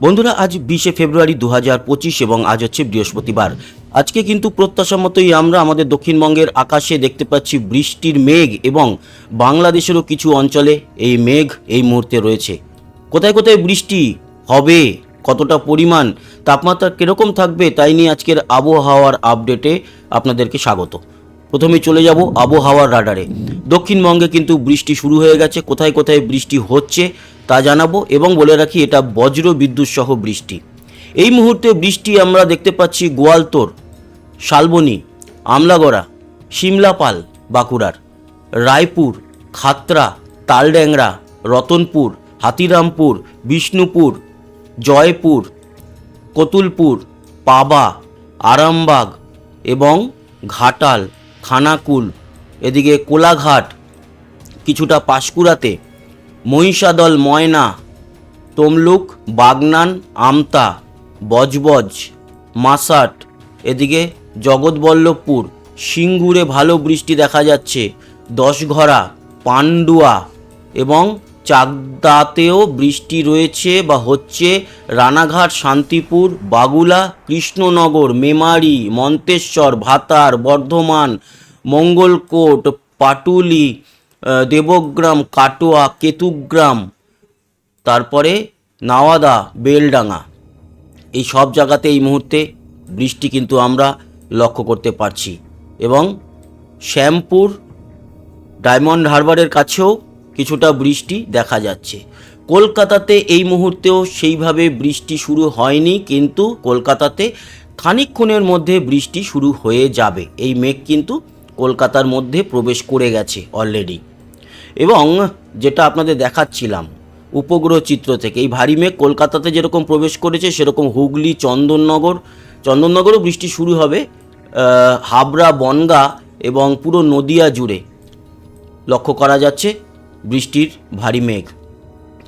বন্ধুরা, আজ বিশে ফেব্রুয়ারি দু হাজার পঁচিশ এবং আজ হচ্ছে বৃহস্পতিবার। আজকে কিন্তু প্রত্যাশা মতোই আমরা আমাদের দক্ষিণবঙ্গের আকাশে দেখতে পাচ্ছি বৃষ্টির মেঘ এবং বাংলাদেশেরও কিছু অঞ্চলে এই মেঘ এই মুহূর্তে রয়েছে। কোথায় কোথায় বৃষ্টি হবে, কতটা পরিমাণ, তাপমাত্রা কীরকম থাকবে তাই নিয়ে আজকের আবহাওয়ার আপডেটে আপনাদেরকে স্বাগত। প্রথমে চলে যাব আবহাওয়ার রাডারে। দক্ষিণবঙ্গে কিন্তু বৃষ্টি শুরু হয়ে গেছে। কোথায় কোথায় বৃষ্টি হচ্ছে তা জানাব এবং বলে রাখি, এটা বজ্র বিদ্যুৎ সহ বৃষ্টি। এই মুহূর্তে বৃষ্টি আমরা দেখতে পাচ্ছি গোয়ালতোর, শালবনি, আমলাগড়া সিমলাপাল বাঁকুড়ার, রায়পুর খাতরা তালড্যাংরা, রতনপুর, হাতিরামপুর, বিষ্ণুপুর, জয়পুর, কতুলপুর, পাবা, আরামবাগ এবং ঘাটাল, খানাকুল। এদিকে কোলাঘাট, কিছুটা পাঁশকুড়াতে মহিষাদল ময়না, তমলুক, বাগনান, আমতা, বজবজ, মাসাট, এদিকে জগৎবল্লভপুর, সিঙ্গুরে ভালো বৃষ্টি দেখা যাচ্ছে, দশঘরা, পান্ডুয়া এবং চাকদাতেও বৃষ্টি রয়েছে বা হচ্ছে রানাঘাট, শান্তিপুর, বাগুলা, কৃষ্ণনগর, মেমারি, মন্তেশ্বর, ভাতার, বর্ধমান, মঙ্গলকোট, পাটুলি দেবগ্রাম, কাটোয়া, কেতুগ্রাম, তারপরে নাওয়াদা, বেলডাঙ্গা। এই সব জায়গাতে এই মুহূর্তে বৃষ্টি কিন্তু আমরা লক্ষ্য করতে পারছি। এবং শ্যামপুর, ডায়মন্ড হারবারের কাছেও কিছুটা বৃষ্টি দেখা যাচ্ছে। কলকাতাতে এই মুহূর্তেও সেইভাবে বৃষ্টি শুরু হয়নি, কিন্তু কলকাতাতে খানিকক্ষণের মধ্যে বৃষ্টি শুরু হয়ে যাবে। এই মেঘ কিন্তু কলকাতার মধ্যে প্রবেশ করে গেছে অলরেডি এবং যেটা আপনাদের দেখাচ্ছিলাম, উপগ্রহ চিত্র থেকে। এই ভারী মেঘ কলকাতাতে যেরকম প্রবেশ করেছে, সেরকম হুগলি, চন্দননগর, চন্দননগরও বৃষ্টি শুরু হবে হাবড়া, বনগা এবং পুরো নদিয়া জুড়ে। লক্ষ্য করা যাচ্ছে, বৃষ্টির ভারী মেঘ।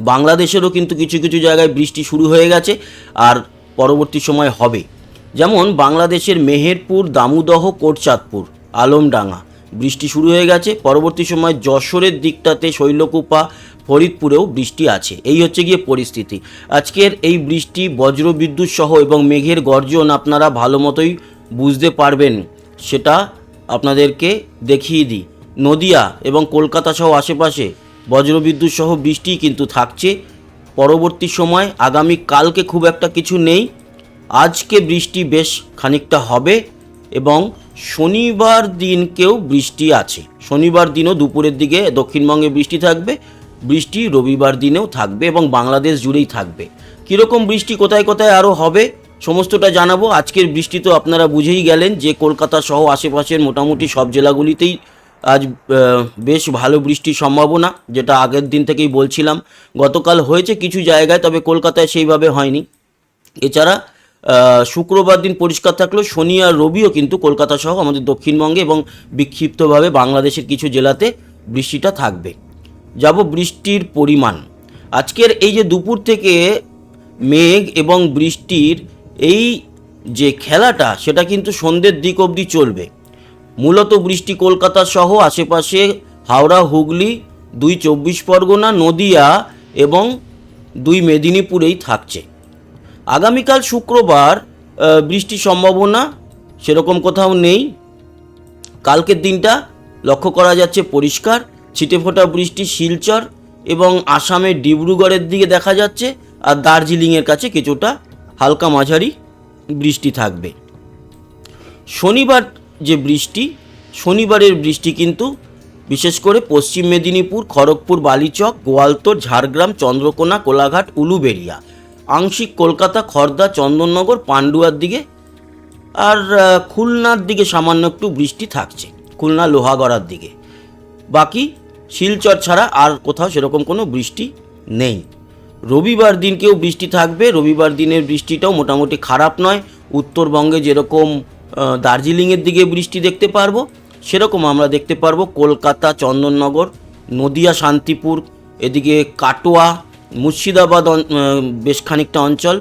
বাংলাদেশেরও কিন্তু কিছু কিছু জায়গায় বৃষ্টি শুরু হয়ে গেছে আর পরবর্তী সময় হবে। যেমন বাংলাদেশের মেহেরপুর, দামুদহ, কোটচাঁদপুর, আলমডাঙ্গা। বৃষ্টি শুরু হয়ে গেছে। পরবর্তী সময় যশোরের দিকটাতে শৈলকুপা, ফরিদপুরেও বৃষ্টি আছে। এই হচ্ছে গিয়ে পরিস্থিতি। আজকের এই বৃষ্টি বজ্রবিদ্যুৎ সহ এবং মেঘের গর্জন আপনারা ভালো মতোই বুঝতে পারবেন। সেটা আপনাদেরকে দেখিয়ে দিই। নদিয়া এবং কলকাতা সহ আশেপাশে বজ্রবিদ্যুৎ সহ বৃষ্টি কিন্তু থাকছে। পরবর্তী সময় আগামী কালকে খুব একটা কিছু নেই। আজকে বৃষ্টি বেশ খানিকটা হবে এবং শনিবার দিনকেও বৃষ্টি আছে। শনিবার দিনও দুপুরের দিকে দক্ষিণবঙ্গে বৃষ্টি থাকবে। বৃষ্টি রবিবার দিনেও থাকবে এবং বাংলাদেশ জুড়েই থাকবে। কীরকম বৃষ্টি, কোথায় কোথায় আরও হবে, সমস্তটা জানাব। আজকের বৃষ্টি তো আপনারা বুঝেই গেলেন যে কলকাতা সহ আশেপাশের মোটামুটি সব জেলাগুলিতেই আজ বেশ ভালো বৃষ্টির সম্ভাবনা, যেটা আগের দিন থেকেই বলছিলাম। গতকাল হয়েছে কিছু জায়গায়, তবে কলকাতায় সেইভাবে হয়নি। এছাড়া শুক্রবার দিন পরিষ্কার থাকলেও শনি আর রবিও কিন্তু কলকাতা সহ আমাদের দক্ষিণবঙ্গে এবং বিক্ষিপ্তভাবে বাংলাদেশের কিছু জেলাতে বৃষ্টিটা থাকবে। যাব বৃষ্টির পরিমাণ। আজকের এই যে দুপুর থেকে মেঘ এবং বৃষ্টির এই যে খেলাটা, সেটা কিন্তু সন্ধ্যের দিক অবধি চলবে। মূলত বৃষ্টি কলকাতা সহ আশেপাশে হাওড়া, হুগলি, দুই চব্বিশ পরগনা, নদিয়া এবং দুই মেদিনীপুরেই থাকছে। আগামীকাল শুক্রবার বৃষ্টির সম্ভাবনা সেরকম কোথাও নেই। কালকের দিনটা লক্ষ্য করা যাচ্ছে পরিষ্কার। ছিটেফোঁটা বৃষ্টি শিলচর এবং আসামের ডিব্রুগড়ের দিকে দেখা যাচ্ছে আর দার্জিলিংয়ের কাছে কিছুটা হালকা মাঝারি বৃষ্টি থাকবে। শনিবার যে বৃষ্টি, শনিবারের বৃষ্টি কিন্তু বিশেষ করে পশ্চিম মেদিনীপুর, খড়গপুর, বালিচক, গোয়ালতোর, ঝাড়গ্রাম, চন্দ্রকোনা, কোলাঘাট, উলুবেড়িয়া। আংশিক কলকাতা, খর্দা, চন্দননগর, পান্ডুয়ার দিকে আর খুলনার দিকে সামান্য একটু বৃষ্টি থাকছে, খুলনা লোহাগড়ার দিকে। বাকি শিলচর ছাড়া আর কোথাও সেরকম কোনো বৃষ্টি নেই। রবিবার দিনকেও বৃষ্টি থাকবে, রবিবার দিনের বৃষ্টিটাও মোটামুটি খারাপ নয়। উত্তরবঙ্গে যেরকম দার্জিলিংয়ের দিকে বৃষ্টি দেখতে পারব, সেরকম আমরা দেখতে পারব কলকাতা, চন্দননগর, নদিয়া, শান্তিপুর, এদিকে কাটোয়া মুর্শিদাবাদ বেশ খানিকটা অঞ্চল,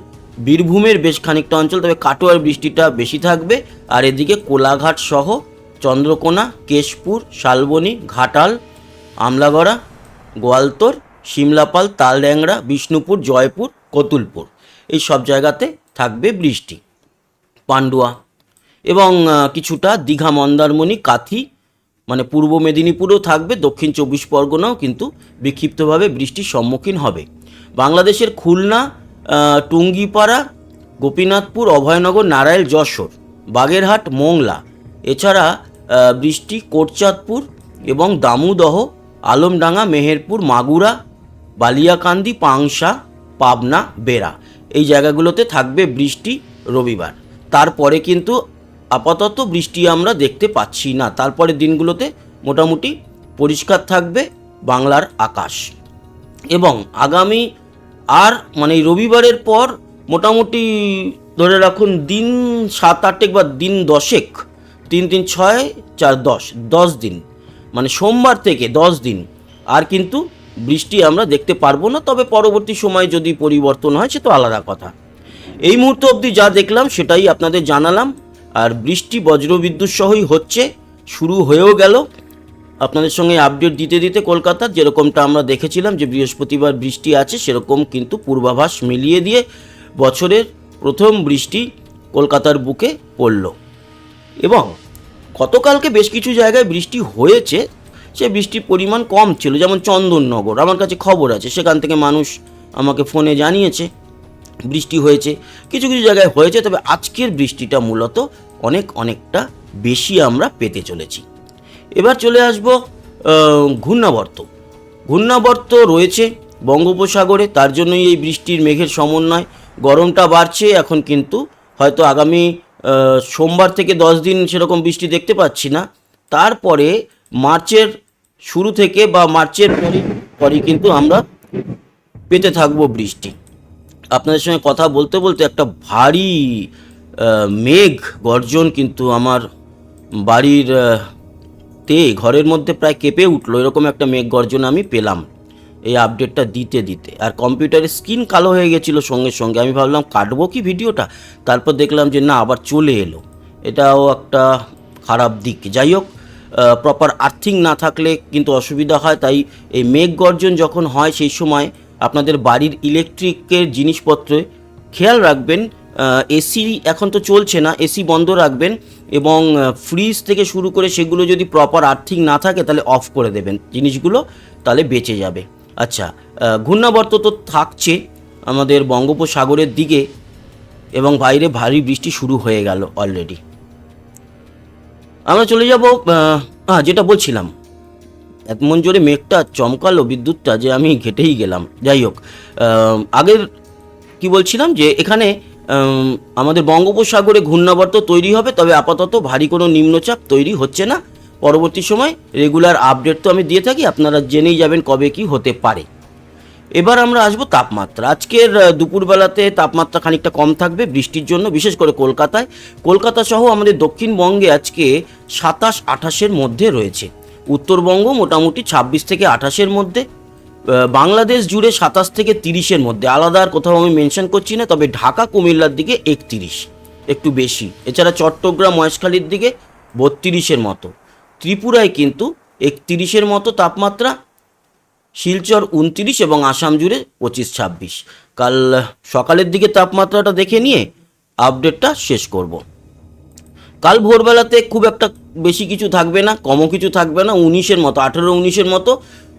বীরভূমের বেশ খানিকটা অঞ্চল, তবে কাটোয়ার বৃষ্টিটা বেশি থাকবে। আর এদিকে কোলাঘাট সহ চন্দ্রকোনা, কেশপুর, শালবনী, ঘাটাল আমলাগড়া গোয়ালতোর, শিমলাপাল, তালড্যাংরা, বিষ্ণুপুর, জয়পুর, কতুলপুর। এই সব জায়গাতে থাকবে বৃষ্টি। পান্ডুয়া এবং কিছুটা দীঘা, মন্দারমণি, কাথি মানে পূর্ব মেদিনীপুরেও থাকবে, দক্ষিণ চব্বিশ পরগনাও কিন্তু বিক্ষিপ্তভাবে বৃষ্টির সম্মুখীন হবে। বাংলাদেশের খুলনা টুঙ্গিপাড়া, গোপীনাথপুর, অভয়নগর, নারায়ণ, যশোর, বাগেরহাট, মোংলা। এছাড়া বৃষ্টি কোটচাঁদপুর এবং দামুদহ, আলমডাঙ্গা, মেহেরপুর, মাগুরা, বালিয়াকান্দি, পাংশা, পাবনা, বেড়া। এই জায়গাগুলোতে থাকবে বৃষ্টি রবিবার। তারপরে কিন্তু আপাতত বৃষ্টি আমরা দেখতে পাচ্ছি না। তারপরে দিনগুলোতে মোটামুটি পরিষ্কার থাকবে বাংলার আকাশ। এবং আগামী আর মানে রবিবারের পর মোটামুটি ধরে রাখুন দিন সাত আটেক বা দিন দশেক, তিন তিন, ছয়, চার, দশ দশ দিন। মানে সোমবার থেকে দশ দিন। আর কিন্তু বৃষ্টি আমরা দেখতে পারব না, তবে পরবর্তী সময়ে যদি পরিবর্তন হয় সে তো আলাদা কথা। এই মুহূর্ত অবধি যা দেখলাম সেটাই আপনাদের জানালাম। আর বৃষ্টি, বজ্রবিদ্যুৎ সহই হচ্ছে, শুরু হয়েও গেল। আপনাদের সঙ্গে আপডেট দিতে দিতে কলকাতার যেরকমটা আমরা দেখেছিলাম যে বৃহস্পতিবার বৃষ্টি আছে, সেরকম কিন্তু পূর্বাভাস মিলিয়ে দিয়ে বছরের প্রথম বৃষ্টি কলকাতার বুকে পড়ল। এবং গতকালকে বেশ কিছু জায়গায় বৃষ্টি হয়েছে, সে বৃষ্টির পরিমাণ কম ছিল, যেমন চন্দননগর। আমার কাছে খবর আছে, সেখান থেকে মানুষ আমাকে ফোনে জানিয়েছে, বৃষ্টি হয়েছে, কিছু কিছু জায়গায় হয়েছে, তবে আজকের বৃষ্টিটা মূলত অনেক অনেকটা বেশি আমরা পেতে চলেছি। এবার চলে আসব ঘূর্ণাবর্ত। ঘূর্ণাবর্ত রয়েছে বঙ্গোপসাগরে, তার জন্যই এই বৃষ্টির মেঘের সমন্বয়। গরমটা বাড়ছে এখন কিন্তু, হয়তো আগামী সোমবার থেকে দশ দিন সেরকম বৃষ্টি দেখতে পাচ্ছি না। তারপরে মার্চের শুরু থেকে বা মার্চের পরে পরে কিন্তু আমরা পেতে থাকব বৃষ্টি। আপনাদের সঙ্গে কথা বলতে বলতে একটা ভারী মেঘ গর্জন কিন্তু আমার বাড়ির আহ, তে ঘরের মধ্যে প্রায় কেঁপে উঠল এরকম একটা মেঘ গর্জন আমি পেলাম। এই আপডেটটা দিতে দিতে। আর কম্পিউটারের স্ক্রিন কালো হয়ে গেছিল সঙ্গে সঙ্গে। আমি ভাবলাম কাটবো কি ভিডিওটা? তারপর দেখলাম যে না আবার চলে এলো। এটাও একটা খারাপ দিক। যাই হোক প্রপার আর্থিং না থাকলে কিন্তু অসুবিধা হয়। তাই এই মেঘ গর্জন যখন হয় সেই সময় আপনাদের বাড়ির ইলেকট্রিকের জিনিসপত্রে খেয়াল রাখবেন এসি এখন তো চলছে না এসি বন্ধ রাখবেন এবং ফ্রিজ থেকে শুরু করে সেগুলো যদি প্রপার আর্থিং না থাকে তাহলে অফ করে দেবেন জিনিসগুলো, তাহলে বেঁচে যাবে। আচ্ছা ঘূর্ণাবর্ত তো থাকছে আমাদের বঙ্গোপসাগরের দিকে এবং বাইরে ভারী বৃষ্টি শুরু হয়ে গেল অলরেডি আমরা চলে যাব হ্যাঁ যেটা বলছিলাম এমন জোরে মেঘটা চমকালো বিদ্যুৎটা যে আমি ঘেটেই গেলাম। যাই হোক আগের কি বলছিলাম যে এখানে আমাদের বঙ্গোপসাগরে ঘূর্ণাবর্ত তৈরি হবে, তবে আপাতত ভারী কোনো নিম্নচাপ তৈরি হচ্ছে না। পরবর্তী সময় রেগুলার আপডেট তো আমি দিয়ে থাকি, আপনারা জেনেই যাবেন কবে কি হতে পারে। এবার আমরা আসব তাপমাত্রা। আজকের দুপুরবেলাতে তাপমাত্রা খানিকটা কম থাকবে বৃষ্টির জন্য, বিশেষ করে কলকাতায়। কলকাতা সহ আমাদের দক্ষিণবঙ্গে আজকে সাতাশ আঠাশের মধ্যে রয়েছে। উত্তরবঙ্গ মোটামুটি ছাব্বিশ থেকে আঠাশের মধ্যে। বাংলাদেশ জুড়ে সাতাশ থেকে তিরিশের মধ্যে। আলাদা আর কোথাও আমি মেনশন করছি না, তবে ঢাকা, কুমিল্লার দিকে একত্রিশ, একটু বেশি। এছাড়া চট্টগ্রাম, মহেশখালীর দিকে বত্রিশের মতো। ত্রিপুরায় কিন্তু একত্রিশের মতো তাপমাত্রা, শিলচর উনত্রিশ এবং আসাম জুড়ে পঁচিশ, ছাব্বিশ। কাল সকালের দিকে তাপমাত্রাটা দেখে নিয়ে আপডেটটা শেষ করব। কাল ভোরবেলাতে খুব একটা বেশি কিছু থাকবে না, কমও কিছু থাকবে না, উনিশের মতো, আঠেরো, উনিশের মতো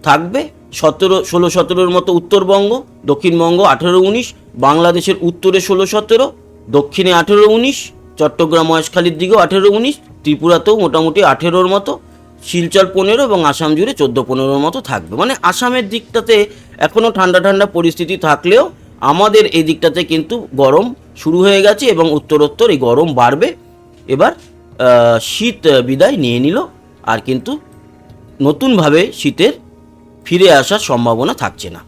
থাকবে। সতেরো, ষোলো, সতেরোর মতো উত্তরবঙ্গ, দক্ষিণবঙ্গ আঠেরো, উনিশ, বাংলাদেশের উত্তরে ষোলো, সতেরো, দক্ষিণে আঠেরো, উনিশ, চট্টগ্রাম, মহেশখালীর দিকেও আঠেরো, উনিশ, ত্রিপুরাতেও মোটামুটি আঠেরোর মতো, শিলচর পনেরো এবং আসাম জুড়ে চোদ্দ, পনেরোর মতো থাকবে। মানে আসামের দিকটাতে এখনও ঠান্ডা ঠান্ডা পরিস্থিতি থাকলেও আমাদের এই দিকটাতে কিন্তু গরম শুরু হয়ে গেছে এবং উত্তরোত্তর এই গরম বাড়বে। এবার শীত বিদায় নিয়ে নিল। আর কিন্তু নতুনভাবে শীতের ফিরে আসার সম্ভাবনা থাকছে না।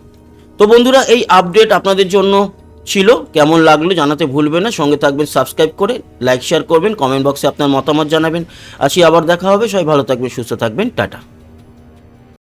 তো বন্ধুরা, এই আপডেট আপনাদের জন্য ছিল। কেমন লাগল জানাতে ভুলবেন না। সঙ্গে থাকবেন সাবস্ক্রাইব করে লাইক শেয়ার করবেন কমেন্ট বক্সে আপনার মতামত জানাবেন। আসি, আবার দেখা হবে। সবাই ভালো থাকবেন, সুস্থ থাকবেন। টাটা।